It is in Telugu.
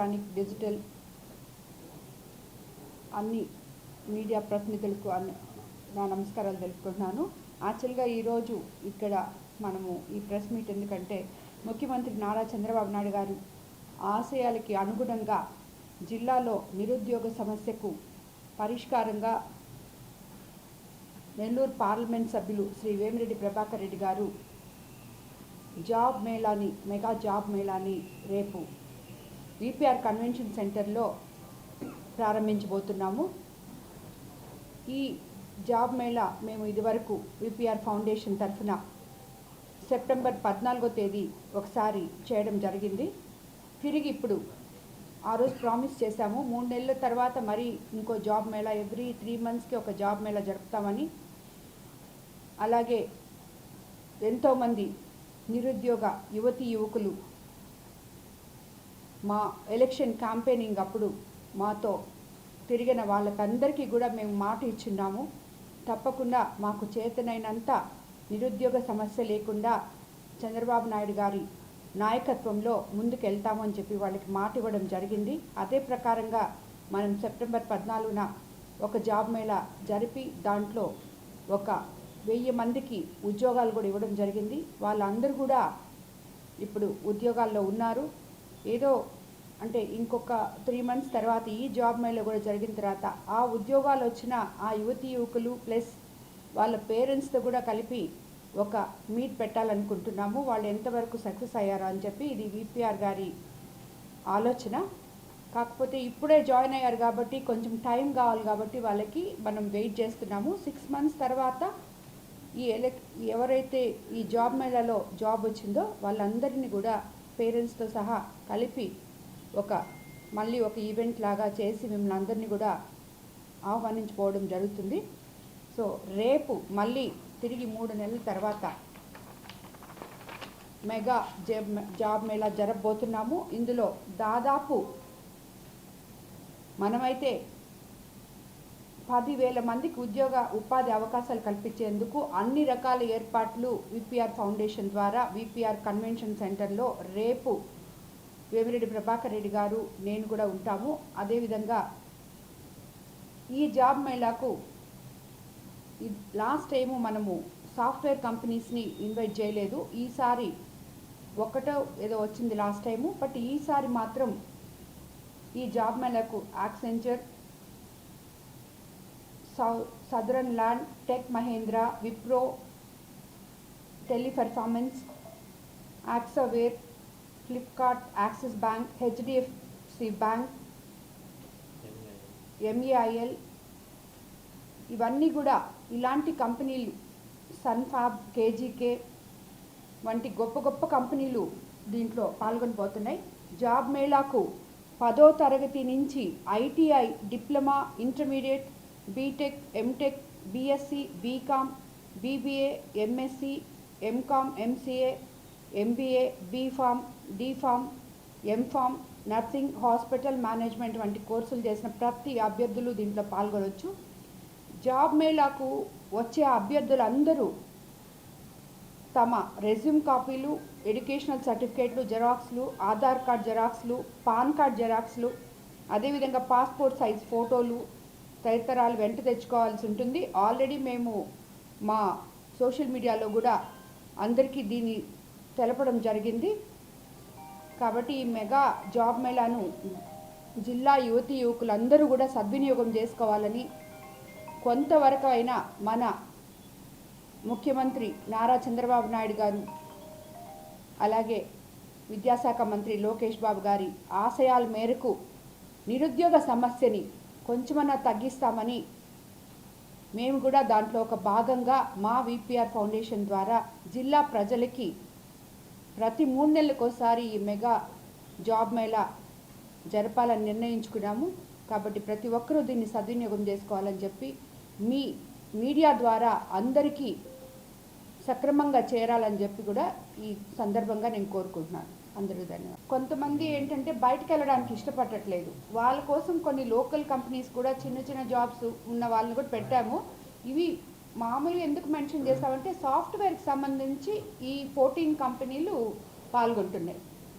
ఎలక్ట్రానిక్ డిజిటల్ అన్ని మీడియా ప్రతినిధులకు అన్ని నా నమస్కారాలు తెలుపుకుంటున్నాను. యాక్చువల్గా ఈరోజు ఇక్కడ మనము ఈ ప్రెస్ మీట్ ఎందుకంటే ముఖ్యమంత్రి నారా చంద్రబాబు నాయుడు గారు ఆశయాలకి అనుగుణంగా జిల్లాలో నిరుద్యోగ సమస్యకు పరిష్కారంగా నెల్లూరు పార్లమెంట్ సభ్యులు శ్రీ వేమిరెడ్డి ప్రభాకర్ రెడ్డి గారు జాబ్ మేళాని మెగా జాబ్ మేళాని రేపు విపిఆర్ కన్వెన్షన్ సెంటర్లో ప్రారంభించబోతున్నాము. ఈ జాబ్ మేళా మేము ఇదివరకు విపిఆర్ ఫౌండేషన్ తరఫున సెప్టెంబర్ పద్నాలుగో తేదీ ఒకసారి చేయడం జరిగింది. తిరిగి ఇప్పుడు ఆ రోజు ప్రామిస్ చేశాము. మూడు నెలల తర్వాత మరి ఇంకో జాబ్ మేళా ఎవ్రీ త్రీ మంత్స్కి ఒక జాబ్ మేళా జరుపుతామని. అలాగే ఎంతోమంది నిరుద్యోగ యువతి యువకులు మా ఎలక్షన్ క్యాంపెయినింగ్ అప్పుడు మాతో తిరిగిన వాళ్ళకందరికీ కూడా మేము మాట ఇచ్చున్నాము. తప్పకుండా మాకు చేతనైనంత నిరుద్యోగ సమస్య లేకుండా చంద్రబాబు నాయుడు గారి నాయకత్వంలో ముందుకెళ్తామని చెప్పి వాళ్ళకి మాట ఇవ్వడం జరిగింది. అదే ప్రకారంగా మనం సెప్టెంబర్ పద్నాలుగున ఒక జాబ్ మేళా జరిపి దాంట్లో ఒక వెయ్యి మందికి ఉద్యోగాలు కూడా ఇవ్వడం జరిగింది. వాళ్ళందరూ కూడా ఇప్పుడు ఉద్యోగాల్లో ఉన్నారు. ఏదో అంటే ఇంకొక త్రీ మంత్స్ తర్వాత ఈ జాబ్ మేళ కూడా జరిగిన తర్వాత ఆ ఉద్యోగాలు వచ్చిన ఆ యువతి యువకులు ప్లస్ వాళ్ళ పేరెంట్స్తో కూడా కలిపి ఒక మీట్ పెట్టాలనుకుంటున్నాము. వాళ్ళు ఎంతవరకు సక్సెస్ అయ్యారో అని చెప్పి ఇది విపిఆర్ గారి ఆలోచన. కాకపోతే ఇప్పుడే జాయిన్ అయ్యారు కాబట్టి కొంచెం టైం కావాలి కాబట్టి వాళ్ళకి మనం వెయిట్ చేస్తున్నాము. సిక్స్ మంత్స్ తర్వాత ఈ ఎలక్ ఎవరైతే ఈ జాబ్ మేళలో జాబ్ వచ్చిందో వాళ్ళందరినీ కూడా పేరెంట్స్తో సహా కలిపి ఒక మళ్ళీ ఒక ఈవెంట్ లాగా చేసి మిమ్మల్ని అందరినీ కూడా ఆహ్వానించుకోవడం జరుగుతుంది. సో రేపు మళ్ళీ తిరిగి మూడు నెలల తర్వాత మెగా జాబ్ జాబ్ మేళా జరగబోతున్నాము. ఇందులో దాదాపు మనమైతే పదివేల మందికి ఉద్యోగ ఉపాధి అవకాశాలు కల్పించేందుకు అన్ని రకాల ఏర్పాట్లు విపిఆర్ ఫౌండేషన్ ద్వారా విపిఆర్ కన్వెన్షన్ సెంటర్లో రేపు వేమిరెడ్డి ప్రభాకర్ రెడ్డి గారు నేను కూడా ఉంటాము. అదేవిధంగా ఈ జాబ్ మేళాకు లాస్ట్ టైము మనము సాఫ్ట్వేర్ కంపెనీస్ని ఇన్వైట్ చేయలేదు. ఈసారి ఒకటో ఏదో వచ్చింది లాస్ట్ టైము. బట్ ఈసారి మాత్రం ఈ job మేళకు Accenture Sutherland Tech Mahindra Wipro Teleperformance యాక్సవేర్ Flipkart Axis bank HDFC bank MAIL ఇవన్నీ కూడా ఇలాంటి కంపెనీలు సన్ఫాబ్ కేజీకే వంటి గొప్ప గొప్ప కంపెనీలు దీంట్లో పాల్గొనబోతున్నాయి. జాబ్ మేళాకు పదో తరగతి నుంచి ITI diploma intermediate BTech MTech BSc BCom BBA MSc MCom MCA MBA BPharm DPharm MPharm nursing hospital management వంటి కోర్సులు చేసిన ప్రతి అభ్యర్థులు దీంట్లో పాల్గొనవచ్చు జాబ్ మేళాకు వచ్చే అభ్యర్థులందరూ తమ రెజ్యూమ్ కాపీలు ఎడ్యుకేషనల్ సర్టిఫికేట్లు జెరాక్స్లు ఆధార్ కార్డ్ జెరాక్స్లు పాన్ కార్డ్ జెరాక్స్లు అదేవిధంగా పాస్పోర్ట్ సైజ్ ఫోటోలు తదితరాలు వెంట తెచ్చుకోవాల్సి ఉంటుంది. ఆల్రెడీ మేము మా సోషల్ మీడియాలో కూడా అందరికీ దీన్ని తెలపడం జరిగింది. కాబట్టి ఈ మెగా జాబ్ మేళాను జిల్లా యువతి యువకులందరూ కూడా సద్వినియోగం చేసుకోవాలని కొంతవరకు అయినా మన ముఖ్యమంత్రి నారా చంద్రబాబు నాయుడు గారు అలాగే విద్యాశాఖ మంత్రి లోకేష్ బాబు గారి ఆశయాల మేరకు నిరుద్యోగ సమస్యని కొంచెమన్నా తగ్గిస్తామని మేము కూడా దాంట్లో ఒక భాగంగా మా విపిఆర్ ఫౌండేషన్ ద్వారా జిల్లా ప్రజలకి ప్రతి మూడు నెలలకోసారి ఈ మెగా జాబ్ మేళా జరపాలని నిర్ణయించుకున్నాము. కాబట్టి ప్రతి ఒక్కరూ దీన్ని సద్వినియోగం చేసుకోవాలని చెప్పి మీ మీడియా ద్వారా అందరికీ సక్రమంగా చేరాలని చెప్పి కూడా ఈ సందర్భంగా నేను కోరుకుంటున్నాను. అందరూ ధన్యవాదాలు. కొంతమంది ఏంటంటే బయటకు వెళ్ళడానికి ఇష్టపడట్లేదు. వాళ్ళ కోసం కొన్ని లోకల్ కంపెనీస్ కూడా చిన్న చిన్న జాబ్స్ ఉన్న వాళ్ళని కూడా పెట్టాము. ఇవి మామూలుగా ఎందుకు మెన్షన్ చేస్తామంటే సాఫ్ట్వేర్కి సంబంధించి ఈ ఫోర్టీన్ కంపెనీలు పాల్గొంటున్నాయి.